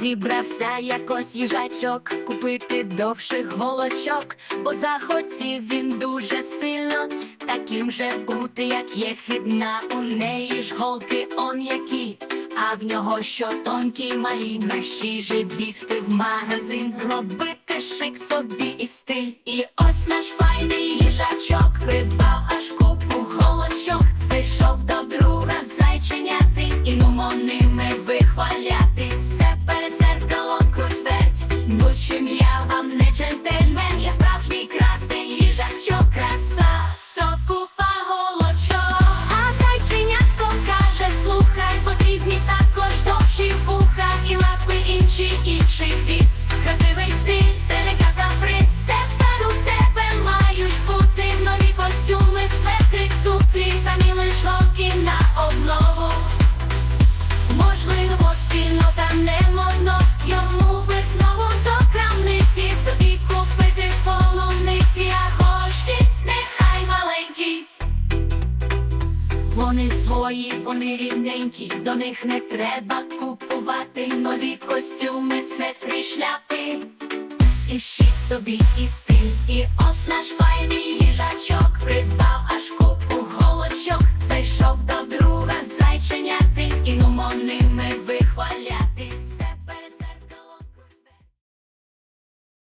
Зібрався якось їжачок купити довших голочок, бо захотів він дуже сильно таким же бути, як є хидна. У неї ж голки он які, а в нього що тонкі малі Мерщій же бігти в магазин, робити шик собі і стиль. І ось наш файний їжачок придбав аж купу голочок. Зайшов до друга зайченяти, і нумо я вам не джентльмен, Вони свої, вони рівненькі, до них не треба купувати нові костюми, светри, шляпи. Спішіть собі і стиль, і ось наш файний їжачок придбав аж купку голочок, зайшов до друга зайченяти і нумоним.